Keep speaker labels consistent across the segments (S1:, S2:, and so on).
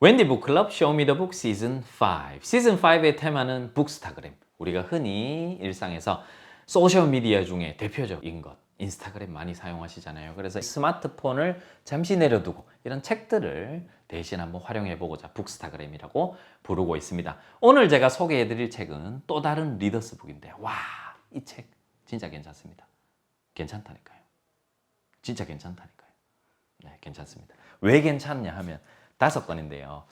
S1: 웬디 북클럽 쇼미더북 시즌 5. 시즌 5의 테마는 북스타그램. 우리가 흔히 일상에서 소셜 미디어 중에 대표적인 것. 인스타그램 많이 사용하시잖아요. 그래서 스마트폰을 잠시 내려두고 이런 책들을 대신 한번 활용해 보고자 북스타그램이라고 부르고 있습니다. 오늘 제가 소개해 드릴 책은 또 다른 리더스 북인데 와, 이 책 진짜 괜찮습니다. 괜찮다니까요. 진짜 괜찮다니까요. 네, 괜찮습니다. 왜 괜찮냐 하면 다섯 건인데요.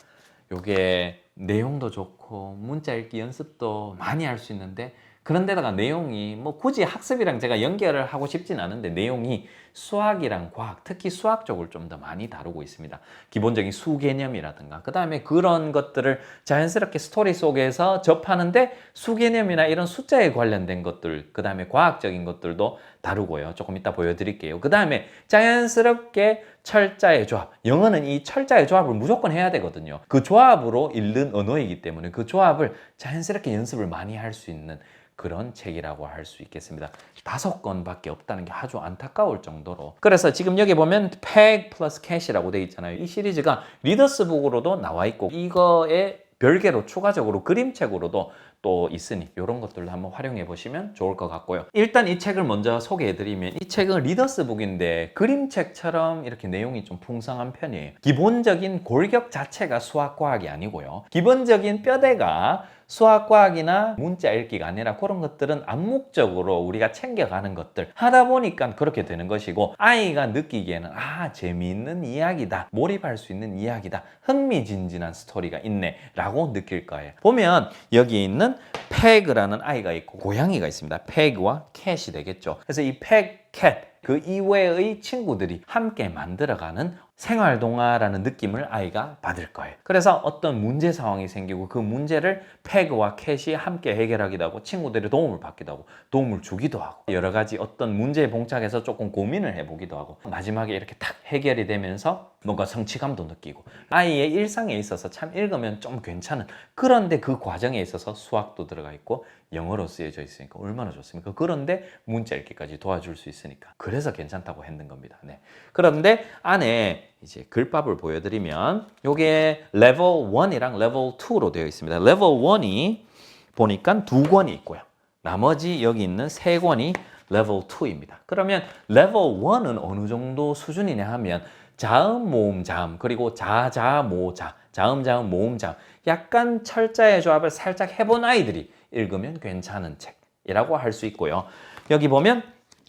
S1: 요게 내용도 좋고 문자 읽기 연습도 많이 할 수 있는데 그런데다가 내용이 뭐 굳이 학습이랑 제가 연결을 하고 싶진 않은데 내용이 수학이랑 과학, 특히 수학 쪽을 좀 더 많이 다루고 있습니다. 기본적인 수 개념이라든가 그 다음에 그런 것들을 자연스럽게 스토리 속에서 접하는데 수 개념이나 이런 숫자에 관련된 것들, 그 다음에 과학적인 것들도 다루고요. 조금 이따 보여드릴게요. 그 다음에 자연스럽게 철자의 조합. 영어는 이 철자의 조합을 무조건 해야 되거든요. 그 조합으로 읽는 언어이기 때문에 그 조합을 자연스럽게 연습을 많이 할 수 있는 그런 책이라고 할 수 있겠습니다. 다섯 건밖에 없다는 게 아주 안타까울 정도 로. 그래서 지금 여기 보면 팩 플러스 캐시라고 되어 있잖아요. 이 시리즈가 리더스북으로도 나와 있고 이거에 별개로 추가적으로 그림책으로도 또 있으니 이런 것들도 한번 활용해 보시면 좋을 것 같고요. 일단 이 책을 먼저 소개해 드리면 이 책은 리더스북인데 그림책처럼 이렇게 내용이 좀 풍성한 편이에요. 기본적인 골격 자체가 수학과학이 아니고요. 기본적인 뼈대가 수학과학이나 문자 읽기가 아니라 그런 것들은 암묵적으로 우리가 챙겨가는 것들. 하다 보니까 그렇게 되는 것이고 아이가 느끼기에는 아 재미있는 이야기다. 몰입할 수 있는 이야기다. 흥미진진한 스토리가 있네 라고 느낄 거예요. 보면 여기 있는 패그라는 아이가 있고 고양이가 있습니다. 패그와 캣이 되겠죠. 그래서 이 패그 캣 그 이외의 친구들이 함께 만들어가는 생활 동화라는 느낌을 아이가 받을 거예요. 그래서 어떤 문제 상황이 생기고 그 문제를 패그와 캣이 함께 해결하기도 하고 친구들이 도움을 받기도 하고 도움을 주기도 하고 여러 가지 어떤 문제에 봉착해서 조금 고민을 해보기도 하고 마지막에 이렇게 탁 해결이 되면서 뭔가 성취감도 느끼고 아이의 일상에 있어서 참 읽으면 좀 괜찮은 그런데 그 과정에 있어서 수학도 들어가 있고 영어로 쓰여져 있으니까 얼마나 좋습니까? 그런데 문자 읽기까지 도와줄 수 있으니까 서 괜찮다고 했는 겁니다. 네. 그런데 안에 이제 글밥을 보여드리면 이게 레벨 1이랑 레벨 2로 되어 있습니다. 레벨 1이 보니까 두 권이 있고요. 나머지 여기 있는 세 권이 레벨 2입니다. 그러면 레벨 1은 어느 정도 수준이냐 하면 자음, 모음, 자음, 그리고 자 자, 모 자, 자음, 자음, 모음, 자음. 약간 철자의 조합을 살짝 해본 아이들이 읽으면 괜찮은 책이라고 할 수 있고요. 여기 보면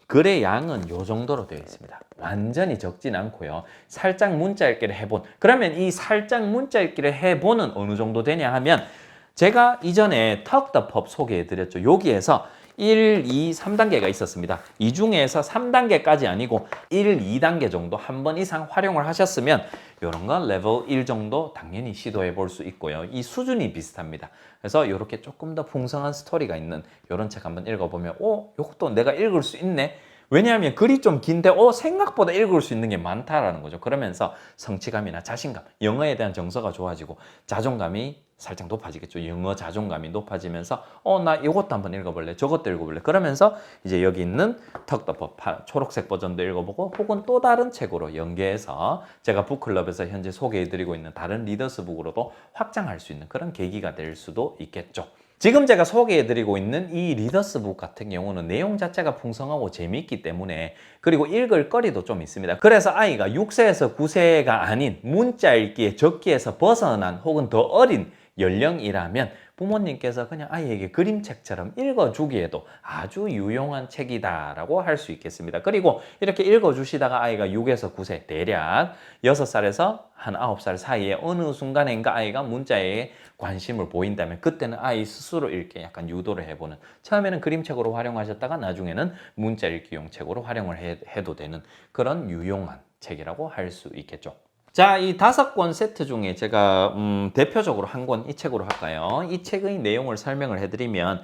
S1: 글의 양은 요 정도로 되어 있습니다. 완전히 적진 않고요. 살짝 문자 읽기를 해본. 그러면 이 살짝 문자 읽기를 해본은 어느 정도 되냐 하면 제가 이전에 턱더펍 소개해 드렸죠. 여기에서 1, 2, 3단계가 있었습니다. 이 중에서 3단계까지 아니고 1, 2단계 정도 한 번 이상 활용을 하셨으면 이런 건 레벨 1 정도 당연히 시도해 볼 수 있고요. 이 수준이 비슷합니다. 그래서 이렇게 조금 더 풍성한 스토리가 있는 이런 책 한번 읽어보면 오, 이것도 내가 읽을 수 있네. 왜냐하면 글이 좀 긴데 어 생각보다 읽을 수 있는 게 많다라는 거죠. 그러면서 성취감이나 자신감, 영어에 대한 정서가 좋아지고 자존감이 살짝 높아지겠죠. 영어 자존감이 높아지면서 어 나 이것도 한번 읽어볼래, 저것도 읽어볼래. 그러면서 이제 여기 있는 턱더법 초록색 버전도 읽어보고 혹은 또 다른 책으로 연계해서 제가 북클럽에서 현재 소개해드리고 있는 다른 리더스북으로도 확장할 수 있는 그런 계기가 될 수도 있겠죠. 지금 제가 소개해드리고 있는 이 리더스북 같은 경우는 내용 자체가 풍성하고 재미있기 때문에 그리고 읽을 거리도 좀 있습니다. 그래서 아이가 6세에서 9세가 아닌 문자 읽기에 적기에서 벗어난 혹은 더 어린 연령이라면 부모님께서 그냥 아이에게 그림책처럼 읽어주기에도 아주 유용한 책이다라고 할 수 있겠습니다. 그리고 이렇게 읽어주시다가 아이가 6에서 9세 대략 6살에서 한 9살 사이에 어느 순간인가 아이가 문자에 관심을 보인다면 그때는 아이 스스로 읽게 약간 유도를 해보는 처음에는 그림책으로 활용하셨다가 나중에는 문자 읽기용 책으로 활용을 해, 해도 되는 그런 유용한 책이라고 할 수 있겠죠. 자, 이 다섯 권 세트 중에 제가 음, 대표적으로 한 권 이 책으로 할까요? 이 책의 내용을 설명을 해드리면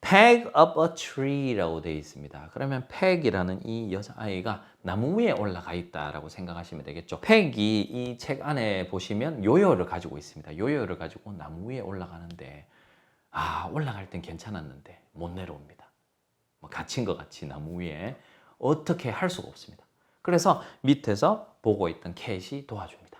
S1: Peg up a tree라고 되어 있습니다. 그러면 Peg이라는 이 여자아이가 나무 위에 올라가 있다라고 생각하시면 되겠죠. Peg이 이 책 안에 보시면 요요를 가지고 있습니다. 요요를 가지고 나무 위에 올라가는데 아 올라갈 땐 괜찮았는데 못 내려옵니다. 뭐 갇힌 것 같이 나무 위에 어떻게 할 수가 없습니다. 그래서 밑에서 보고 있던 캣이 도와줍니다.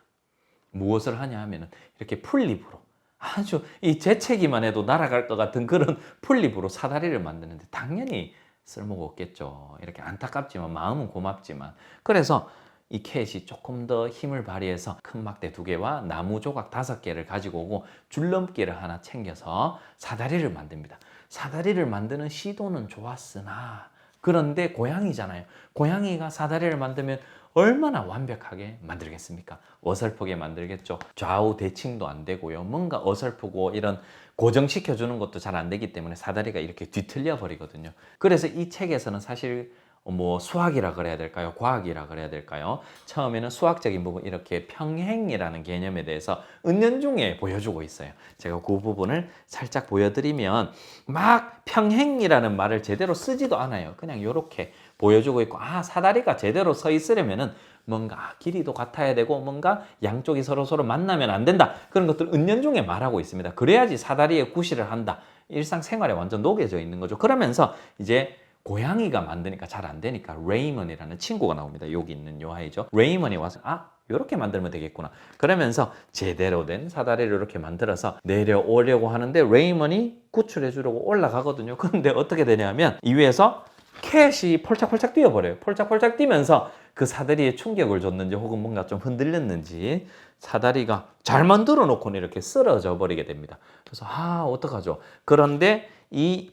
S1: 무엇을 하냐 하면은 이렇게 풀립으로 아주 이 재채기만 해도 날아갈 것 같은 그런 풀립으로 사다리를 만드는데 당연히 쓸모가 없겠죠. 이렇게 안타깝지만 마음은 고맙지만 그래서 이 캣이 조금 더 힘을 발휘해서 큰 막대 두 개와 나무 조각 다섯 개를 가지고 오고 줄넘기를 하나 챙겨서 사다리를 만듭니다. 사다리를 만드는 시도는 좋았으나 그런데 고양이잖아요. 고양이가 사다리를 만들면 얼마나 완벽하게 만들겠습니까? 어설프게 만들겠죠. 좌우 대칭도 안 되고요. 뭔가 어설프고 이런 고정시켜 주는 것도 잘 안 되기 때문에 사다리가 이렇게 뒤틀려 버리거든요. 그래서 이 책에서는 사실 뭐 수학이라 그래야 될까요? 과학이라 그래야 될까요? 처음에는 수학적인 부분 이렇게 평행이라는 개념에 대해서 은연중에 보여주고 있어요. 제가 그 부분을 살짝 보여드리면 막 평행이라는 말을 제대로 쓰지도 않아요. 그냥 이렇게 보여주고 있고 아 사다리가 제대로 서 있으려면은 뭔가 길이도 같아야 되고 뭔가 양쪽이 서로 서로 만나면 안 된다 그런 것들 은연중에 말하고 있습니다. 그래야지 사다리에 구실을 한다. 일상생활에 완전 녹여져 있는 거죠. 그러면서 이제 고양이가 만드니까 잘 안 되니까 레이먼이라는 친구가 나옵니다. 여기 있는 요 아이죠. 레이먼이 와서 아 이렇게 만들면 되겠구나. 그러면서 제대로 된 사다리를 이렇게 만들어서 내려오려고 하는데 레이먼이 구출해 주려고 올라가거든요. 그런데 어떻게 되냐면 이 위에서 캣이 폴짝폴짝 뛰어버려요. 폴짝폴짝 뛰면서 그 사다리에 충격을 줬는지 혹은 뭔가 좀 흔들렸는지 사다리가 잘 만들어 놓고는 이렇게 쓰러져 버리게 됩니다. 그래서 아 어떡하죠? 그런데 이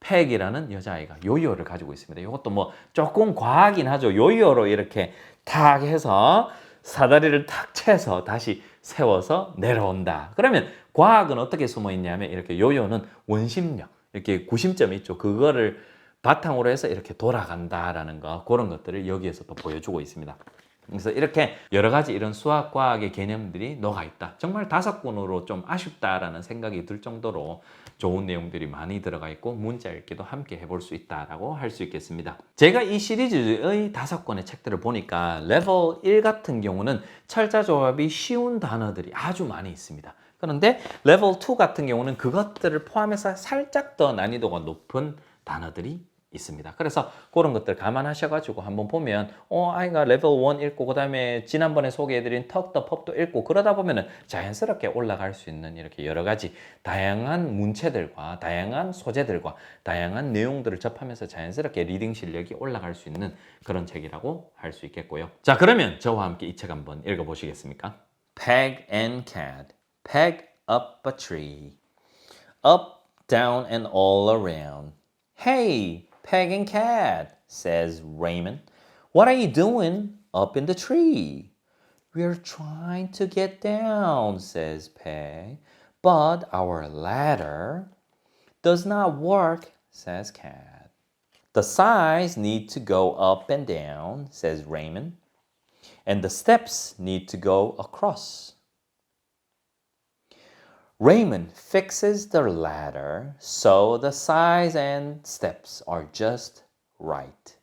S1: 팩이라는 여자아이가 요요를 가지고 있습니다. 이것도 뭐 조금 과하긴 하죠. 요요로 이렇게 탁 해서 사다리를 탁 채서 다시 세워서 내려온다. 그러면 과학은 어떻게 숨어 있냐면 이렇게 요요는 원심력, 이렇게 구심점이 있죠. 그거를 바탕으로 해서 이렇게 돌아간다라는 거 그런 것들을 여기에서 또 보여주고 있습니다. 그래서 이렇게 여러 가지 이런 수학 과학의 개념들이 녹아 있다. 정말 다섯 권으로 좀 아쉽다라는 생각이 들 정도로 좋은 내용들이 많이 들어가 있고 문자 읽기도 함께 해볼 수 있다라고 할 수 있겠습니다. 제가 이 시리즈의 다섯 권의 책들을 보니까 레벨 1 같은 경우는 철자 조합이 쉬운 단어들이 아주 많이 있습니다. 그런데 레벨 2 같은 경우는 그것들을 포함해서 살짝 더 난이도가 높은 단어들이 있습니다. 그래서 그런 것들 감안하셔가지고 한번 보면 어 아이가 레벨 1 읽고 그 다음에 지난번에 소개해드린 턱더 펍도 읽고 그러다 보면은 자연스럽게 올라갈 수 있는 이렇게 여러 가지 다양한 문체들과 다양한 소재들과 다양한 내용들을 접하면서 자연스럽게 리딩 실력이 올라갈 수 있는 그런 책이라고 할 수 있겠고요. 자 그러면 저와 함께 이 책 한번 읽어보시겠습니까? Peg and Cat Peg up a tree Up, down and all around Hey, Peg and Cat, says Raymond. What are you doing up in the tree? We're trying to get down, says Peg. But our ladder does not work, says Cat. The sides need to go up and down, says Raymond. And the steps need to go across. Raymond fixes the ladder so the sides and steps are just right.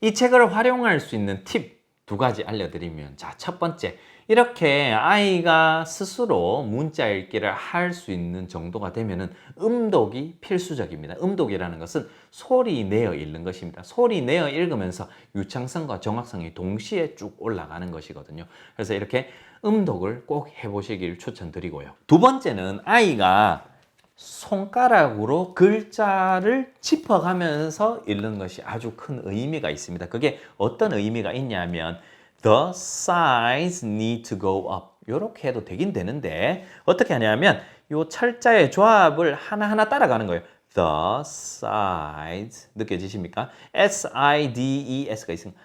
S1: 이 책을 활용할 수 있는 팁 두 가지 알려드리면 자, 첫 번째. 이렇게 아이가 스스로 문자 읽기를 할 수 있는 정도가 되면은 음독이 필수적입니다. 음독이라는 것은 소리 내어 읽는 것입니다. 소리 내어 읽으면서 유창성과 정확성이 동시에 쭉 올라가는 것이거든요. 그래서 이렇게 음독을 꼭 해보시길 추천드리고요. 두 번째는 아이가 손가락으로 글자를 짚어가면서 읽는 것이 아주 큰 의미가 있습니다. 그게 어떤 의미가 있냐면 the sides need to go up 이렇게 해도 되긴 되는데 어떻게 하냐면 이 철자의 조합을 하나하나 따라가는 거예요. the sides 느껴지십니까? S-I-D-E-S가 있습니다.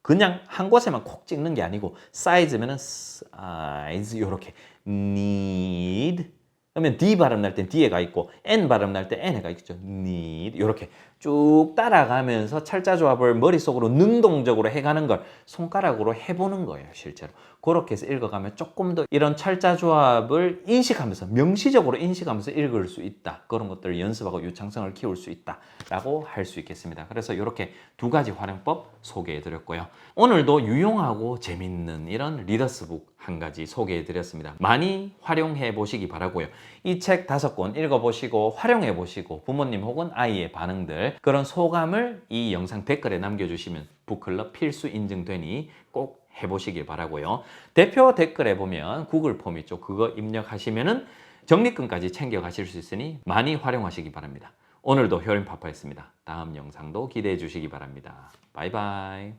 S1: 그냥 한 곳에만 콕 찍는 게 아니고 사이즈면은 size 이렇게 need 그러면 D 발음 날 땐 D에가 있고 N 발음 날 때 N에가 있죠. need 이렇게 쭉 따라가면서 철자 조합을 머릿속으로 능동적으로 해가는 걸 손가락으로 해보는 거예요, 실제로. 그렇게 해서 읽어가면 조금 더 이런 철자 조합을 인식하면서 명시적으로 인식하면서 읽을 수 있다. 그런 것들을 연습하고 유창성을 키울 수 있다 라고 할 수 있겠습니다. 그래서 이렇게 두 가지 활용법 소개해 드렸고요. 오늘도 유용하고 재밌는 이런 리더스북 한 가지 소개해 드렸습니다. 많이 활용해 보시기 바라고요. 이 책 다섯 권 읽어 보시고 활용해 보시고 부모님 혹은 아이의 반응들 그런 소감을 이 영상 댓글에 남겨 주시면 북클럽 필수 인증되니 꼭 해보시길 바라고요. 대표 댓글에 보면 구글 폼 있죠. 그거 입력하시면은 적립금까지 챙겨 가실 수 있으니 많이 활용하시기 바랍니다. 오늘도 효린 파파였습니다. 다음 영상도 기대해 주시기 바랍니다. 바이바이.